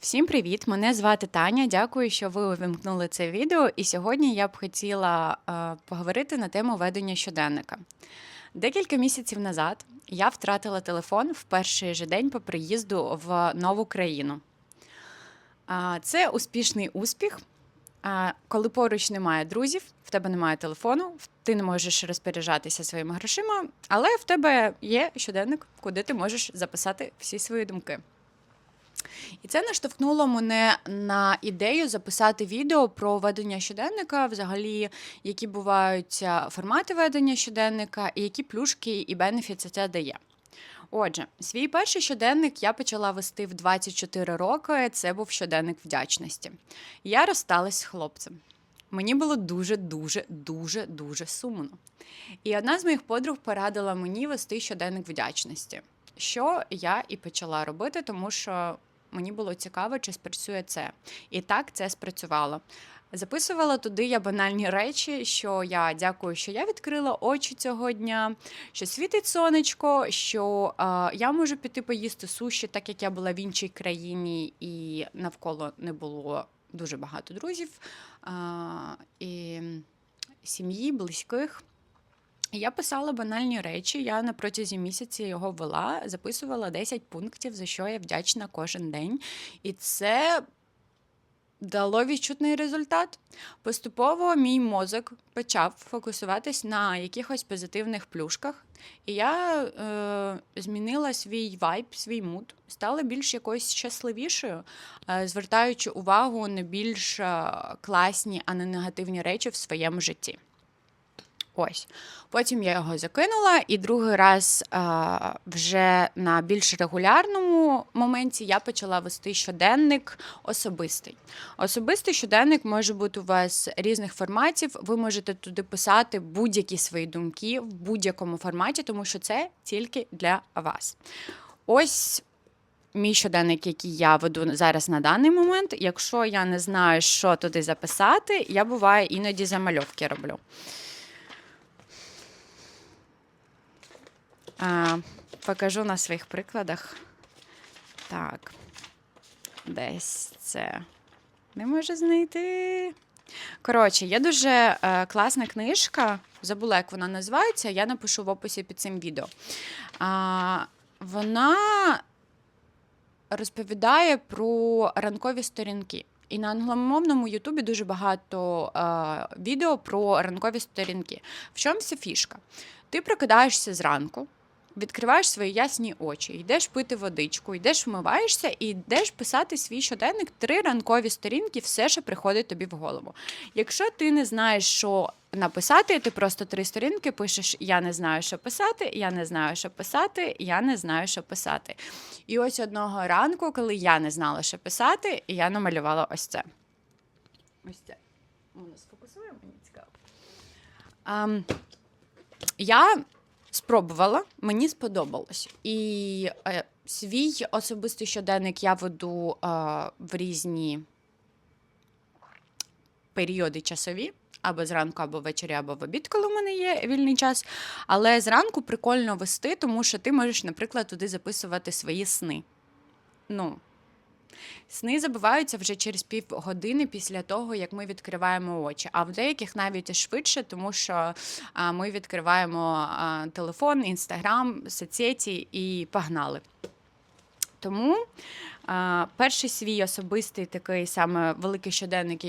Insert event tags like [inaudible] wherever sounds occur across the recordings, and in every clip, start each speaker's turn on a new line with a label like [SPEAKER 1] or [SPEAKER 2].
[SPEAKER 1] Всім привіт! Мене звати Таня. Дякую, що ви увімкнули це відео. І сьогодні я б хотіла е, поговорити на тему ведення щоденника. Декілька місяців назад я втратила телефон в перший же день по приїзду в нову країну. Це успішний успіх. Коли поруч немає друзів, в тебе немає телефону, ти не можеш розпоряджатися своїми грошима, але в тебе є щоденник, куди ти можеш записати всі свої думки. І це наштовхнуло мене на ідею записати відео про ведення щоденника, взагалі, які бувають формати ведення щоденника, і які плюшки і бенефіти це дає. Отже, свій перший щоденник я почала вести в 24 роки. Це був щоденник вдячності. Я розсталась з хлопцем. Мені було дуже, дуже, дуже, дуже сумно. І одна з моїх подруг порадила мені вести щоденник вдячності, що я і почала робити, тому що мені було цікаво, чи спрацює це. І так це спрацювало. Записувала туди я банальні речі, що я дякую, що я відкрила очі цього дня, що світить сонечко, що е, я можу піти поїсти суші, так як я була в іншій країні і навколо не було дуже багато друзів е, і сім'ї, близьких. Я писала банальні речі. Я на протязі місяця його вела, записувала 10 пунктів, за що я вдячна кожен день. І це дало відчутний результат. Поступово мій мозок почав фокусуватись на якихось позитивних плюшках. І я е, змінила свій вайб, свій муд, стала більш якоюсь щасливішою, е, звертаючи увагу на більш е, класні, а не негативні речі в своєму житті. Ось. Потім я його закинула, і другий раз а, вже на більш регулярному моменті я почала вести щоденник особистий. Особистий щоденник може бути у вас різних форматів. Ви можете туди писати будь-які свої думки в будь-якому форматі, тому що це тільки для вас. Ось. Мій щоденник, який я веду зараз на даний момент. Якщо я не знаю, що туди записати, я буває іноді замальовки роблю. А, покажу на своїх прикладах. Так. Десь це не можу знайти. Коротше, є дуже е, класна книжка. Забула, як вона називається. Я напишу в описі під цим відео. А, вона розповідає про ранкові сторінки. І на англомовному Ютубі дуже багато е, відео про ранкові сторінки. В чому вся фішка? Ти прокидаєшся зранку, відкриваєш свої ясні очі, йдеш пити водичку, йдеш вмиваєшся і йдеш писати свій щоденник три ранкові сторінки, все, що приходить тобі в голову. Якщо ти не знаєш, що написати, ти просто три сторінки пишеш: Я не знаю, що писати, я не знаю, що писати, я не знаю, що писати. І ось одного ранку, коли я не знала, що писати, я намалювала ось це. Ось це. Воно сфокусує, мені цікаво. Ам, я спробувала, мені сподобалось. І е, свій особистий щоденник я веду е, в різні періоди часові. Або зранку, або ввечері, або в обід, коли в мене є вільний час. Але зранку прикольно вести, тому що ти можеш, наприклад, туди записувати свої сни. Ну, Сни забуваються вже через півгодини після того, як ми відкриваємо очі. А в деяких навіть швидше, тому що ми відкриваємо телефон, інстаграм, соцсеті і погнали. Тому перший свій особистий такий саме великий щоденник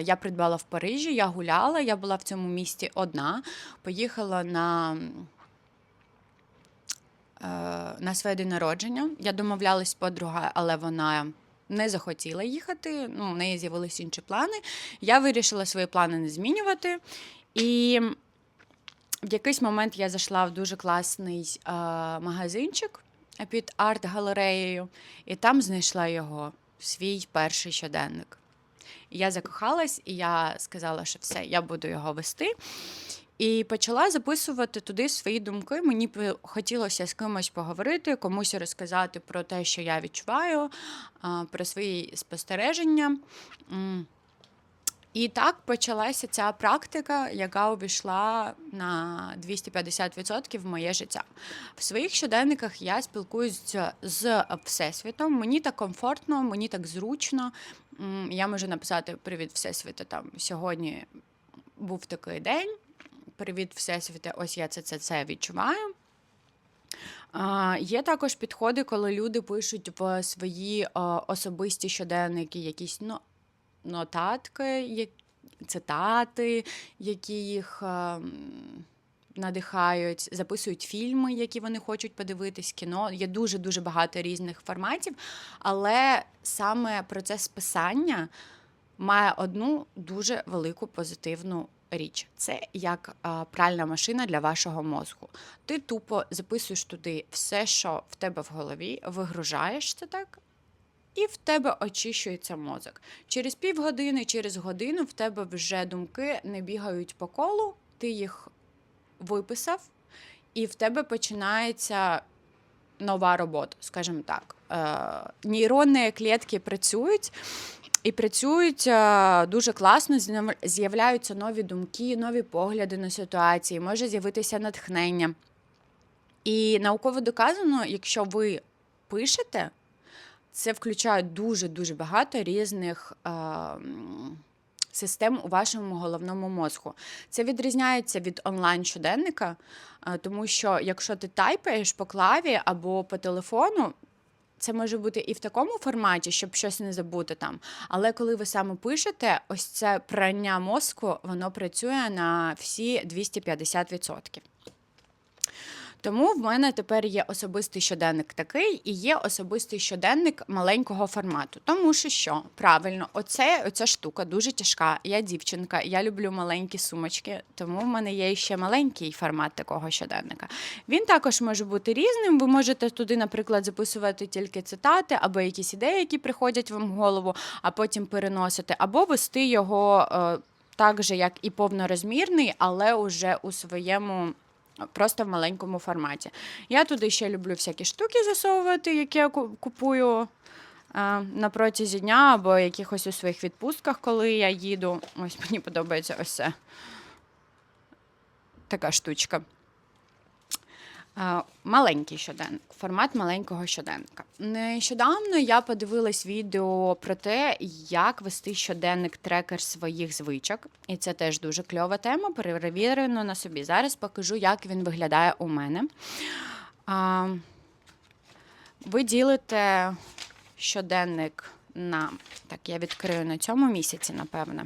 [SPEAKER 1] я придбала в Парижі. Я гуляла, я була в цьому місті одна, поїхала на. е, На своє день народження. Я домовлялась з подругою, але вона не захотіла їхати. Ну, у неї з'явилися інші плани. Я вирішила свої плани не змінювати. І в якийсь момент я зайшла в дуже класний е, магазинчик під арт-галереєю, і там знайшла його, свій перший щоденник. Я закохалась, і я сказала, що все, я буду його вести. І почала записувати туди свої думки. Мені хотілося з кимось поговорити, комусь розказати про те, що я відчуваю, про свої спостереження. І так почалася ця практика, яка увійшла на 250% в моє життя. В своїх щоденниках я спілкуюся з Всесвітом. Мені так комфортно, мені так зручно. Я можу написати Привіт, Всесвіте. Там сьогодні був такий день. Привіт, Всесвіте, ось я це це, це відчуваю. А, Є також підходи, коли люди пишуть в свої особисті щоденники якісь ну, нотатки, цитати, які їх надихають, записують фільми, які вони хочуть подивитись, кіно. Є дуже дуже багато різних форматів, але саме процес писання має одну дуже велику позитивну річ. Це як пральна машина для вашого мозку. Ти тупо записуєш туди все, що в тебе в голові, вигружаєш це так. І в тебе очищується мозок. Через півгодини, через годину в тебе вже думки не бігають по колу, ти їх виписав, і в тебе починається нова робота, скажімо так. Е, нейронні клітки працюють. І працюють е, дуже класно, з'яв- з'являються нові думки, нові погляди на ситуації, може з'явитися натхнення. І науково доказано, якщо ви пишете, це включає дуже-дуже багато різних е, систем у вашому головному мозку. Це відрізняється від онлайн-щоденника, е, тому що якщо ти тайпаєш по клаві або по телефону, це може бути і в такому форматі, щоб щось не забути там. Але коли ви саме пишете, ось це прання мозку, воно працює на всі 250%. Тому в мене тепер є особистий щоденник такий і є особистий щоденник маленького формату. Тому що що правильно, оце, оця штука дуже тяжка. Я дівчинка, я люблю маленькі сумочки, тому в мене є ще маленький формат такого щоденника. Він також може бути різним. Ви можете туди, наприклад, записувати тільки цитати або якісь ідеї, які приходять вам в голову, а потім переносити, або вести його е, так же, як і повнорозмірний, але уже у своєму. Просто в маленькому форматі. Я туди ще люблю всякі штуки засовувати, які я купую на протязі дня або якихось у своїх відпустках, коли я їду. Ось мені подобається ось це. Така штучка. Маленький щоденник, формат маленького щоденника. Нещодавно я подивилась відео про те, як вести щоденник трекер своїх звичок. І це теж дуже кльова тема, перевірено на собі. Зараз покажу, як він виглядає у мене. Ви ділите щоденник на. Так, я відкрию на цьому місяці, напевне.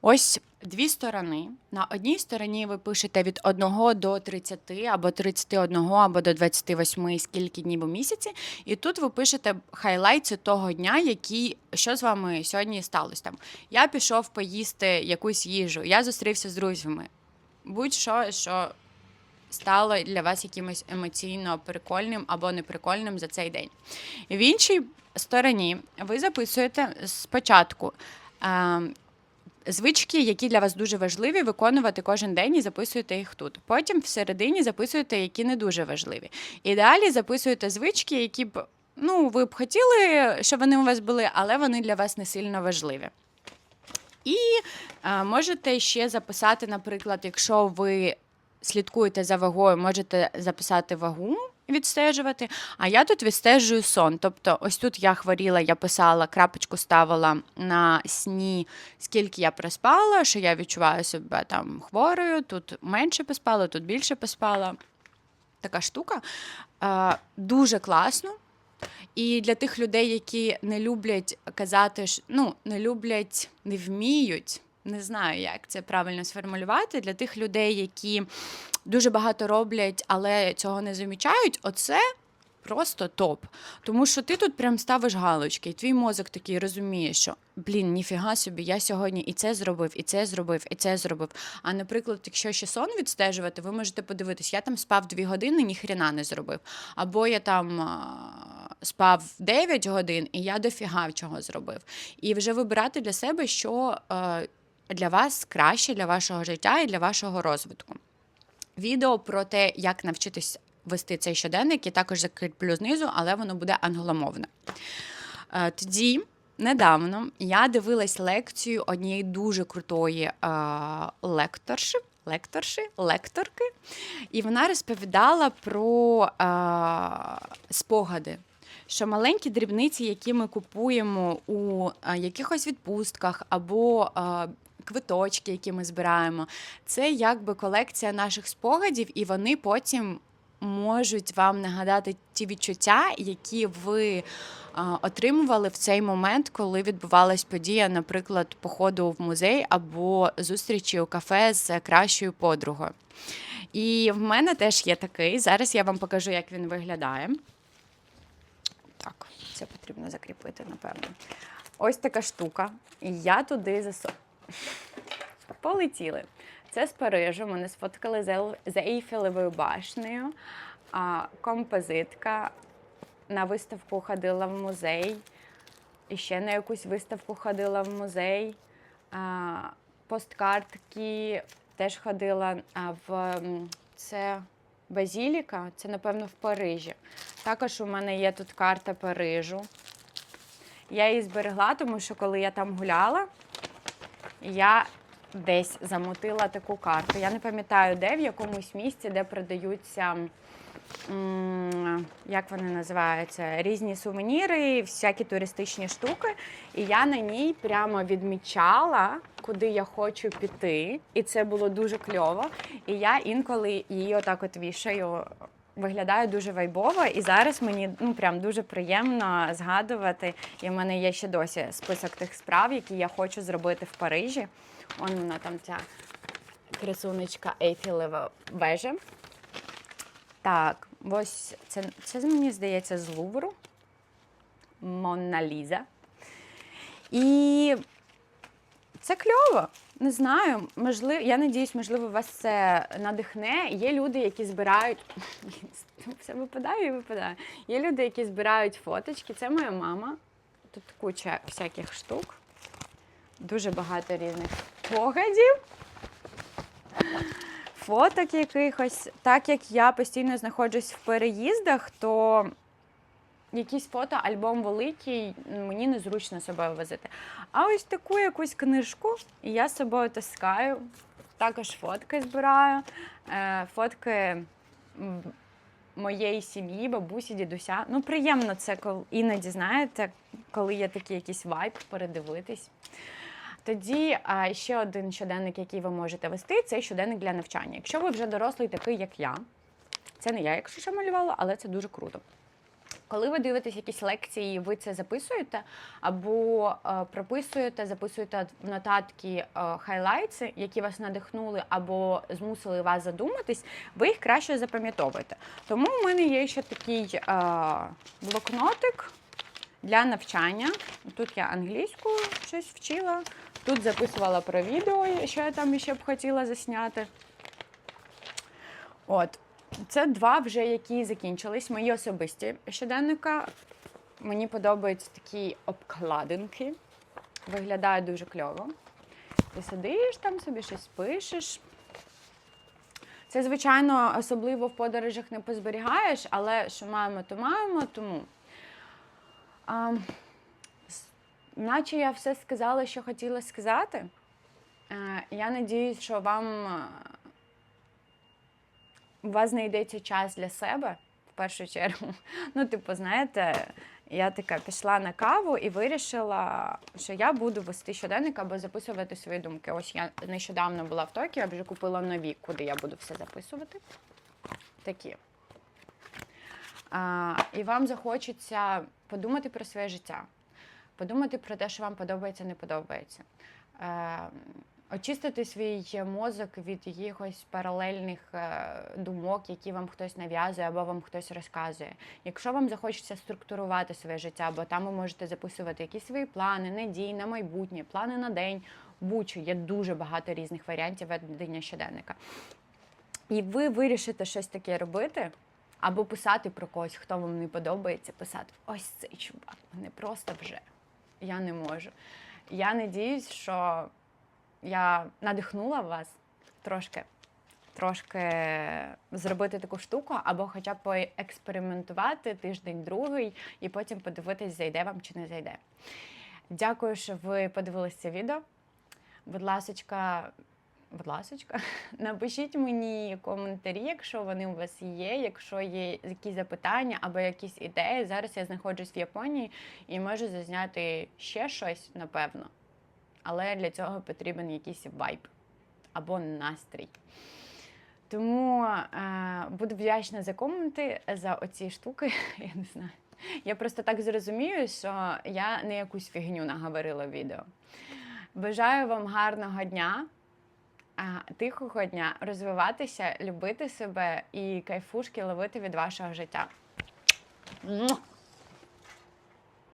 [SPEAKER 1] Ось дві сторони. На одній стороні ви пишете від 1 до 30, або 31, або до 28, скільки днів у місяці. І тут ви пишете хайлайти того дня, який, що з вами сьогодні сталося. Там я пішов поїсти якусь їжу, я зустрівся з друзями. Будь-що, що стало для вас якимось емоційно прикольним або неприкольним за цей день. В іншій стороні ви записуєте спочатку. Звички, які для вас дуже важливі, виконувати кожен день і записуєте їх тут. Потім всередині записуєте, які не дуже важливі. І далі записуєте звички, які б ну, ви б хотіли, щоб вони у вас були, але вони для вас не сильно важливі. І е, можете ще записати, наприклад, якщо ви слідкуєте за вагою, можете записати вагу, відстежувати. А я тут відстежую сон. Тобто, ось тут я хворіла, я писала, крапочку ставила на сні, скільки я проспала, що я відчуваю себе там хворою, тут менше поспала, тут більше поспала. Така штука. Дуже класно. І для тих людей, які не люблять казати, ну, не люблять, не вміють, не знаю, як це правильно сформулювати. Для тих людей, які дуже багато роблять, але цього не замічають, оце просто топ. Тому що ти тут прям ставиш галочки, і твій мозок такий розуміє, що блін, ніфіга собі, я сьогодні і це зробив, і це зробив, і це зробив. А наприклад, якщо ще сон відстежувати, ви можете подивитись, я там спав 2 години, ніхрена не зробив. Або я там а, спав 9 годин, і я дофіга чого зробив. І вже вибирати для себе, що е, для вас краще для вашого життя і для вашого розвитку. Відео про те, як навчитись вести цей щоденник, я також закріплю знизу, але воно буде англомовне. Е, Тоді недавно я дивилась лекцію однієї дуже крутої е, лекторши, лекторши, лекторки, і вона розповідала про е, спогади. Що маленькі дрібниці, які ми купуємо у е, якихось відпустках або е, квиточки, які ми збираємо, це якби колекція наших спогадів, і вони потім можуть вам нагадати ті відчуття, які ви отримували в цей момент, коли відбувалась подія, наприклад, походу в музей або зустрічі у кафе з кращою подругою. І в мене теж є такий. Зараз я вам покажу, як він виглядає. Так, це потрібно закріпити, напевно. Ось така штука. І я туди засо. Полетіли. Це з Парижу. Мене сфоткали з Ел- Ейфелевою башнею. А, композитка. На виставку ходила в музей. І ще на якусь виставку ходила в музей. А, посткартки теж ходила а, в це Базіліка, це, напевно, в Парижі. Також у мене є тут карта Парижу. Я її зберегла, тому що коли я там гуляла, я десь замутила таку карту. Я не пам'ятаю, де, в якомусь місці, де продаються, як вони називаються, різні сувеніри, всякі туристичні штуки. І я на ній прямо відмічала, куди я хочу піти. І це було дуже кльово. І я інколи її отак от вішаю. Виглядає дуже вайбово, і зараз мені ну прям дуже приємно згадувати. І в мене є ще досі список тих справ, які я хочу зробити в Парижі. Он вона там ця красунечка Ейфілева вежа. Так, ось це, це мені здається з Лувру. Монна Ліза. І це кльово. Не знаю, можливо, я надіюсь, можливо, вас це надихне. Є люди, які збирають. [laughs] Все випадає і випадає. Є люди, які збирають фоточки. Це моя мама. Тут куча всяких штук. Дуже багато різних спогадів. Фоток якихось. Так як я постійно знаходжусь в переїздах, то якийсь фото, альбом великий, мені незручно собою возити. А ось таку якусь книжку я з собою таскаю. Також фотки збираю. Е, Фотки моєї сім'ї, бабусі, дідуся. Ну, приємно це коли іноді, знаєте, коли є такий якийсь вайб, передивитись. Тоді а, ще один щоденник, який ви можете вести, це щоденник для навчання. Якщо ви вже дорослий, такий як я, це не я, якщо що малювала, але це дуже круто. Коли ви дивитесь якісь лекції, ви це записуєте або е, прописуєте, записуєте в нотатки е, хайлайтси, які вас надихнули або змусили вас задуматись, ви їх краще запам'ятовуєте. Тому в мене є ще такий е, блокнотик для навчання. Тут я англійську щось вчила, тут записувала про відео, що я там ще б хотіла засняти. От. Це два вже, які закінчились. Мої особисті щоденника. Мені подобаються такі обкладинки. Виглядає дуже кльово. Ти сидиш там собі щось пишеш. Це, звичайно, особливо в подорожах не позберігаєш, але що маємо, то маємо, тому. А, наче я все сказала, що хотіла сказати. Е, Я надіюсь, що вам е, у вас знайдеться час для себе в першу чергу. [laughs] Ну, типу, знаєте, я така пішла на каву і вирішила, що я буду вести щоденник або записувати свої думки. Ось я нещодавно була в Токіо, я вже купила нові, куди я буду все записувати. Такі. А, і вам захочеться подумати про своє життя, подумати про те, що вам подобається, не подобається. Е, очистити свій мозок від якихось паралельних е, думок, які вам хтось нав'язує або вам хтось розказує. Якщо вам захочеться структурувати своє життя, бо там ви можете записувати якісь свої плани, надії на майбутнє, плани на день, будь-що є дуже багато різних варіантів ведення щоденника. І ви вирішите щось таке робити, або писати про когось, хто вам не подобається, писати ось цей чувак, мене просто вже. Я не можу. Я надіюсь, що я надихнула вас трошки, трошки зробити таку штуку, або хоча б поекспериментувати тиждень другий і потім подивитись, зайде вам чи не зайде. Дякую, що ви подивилися це відео. Будь ласочка, будь ласочка, [laughs] напишіть мені коментарі, якщо вони у вас є, якщо є якісь запитання або якісь ідеї. Зараз я знаходжусь в Японії і можу зазняти ще щось, напевно. Але для цього потрібен якийсь вайб або настрій. Тому е, буду вдячна за коменти, за оці штуки. [laughs] Я не знаю. Я просто так зрозумію, що я не якусь фігню наговорила в відео. Бажаю вам гарного дня, тихого дня, розвиватися, любити себе і кайфушки ловити від вашого життя.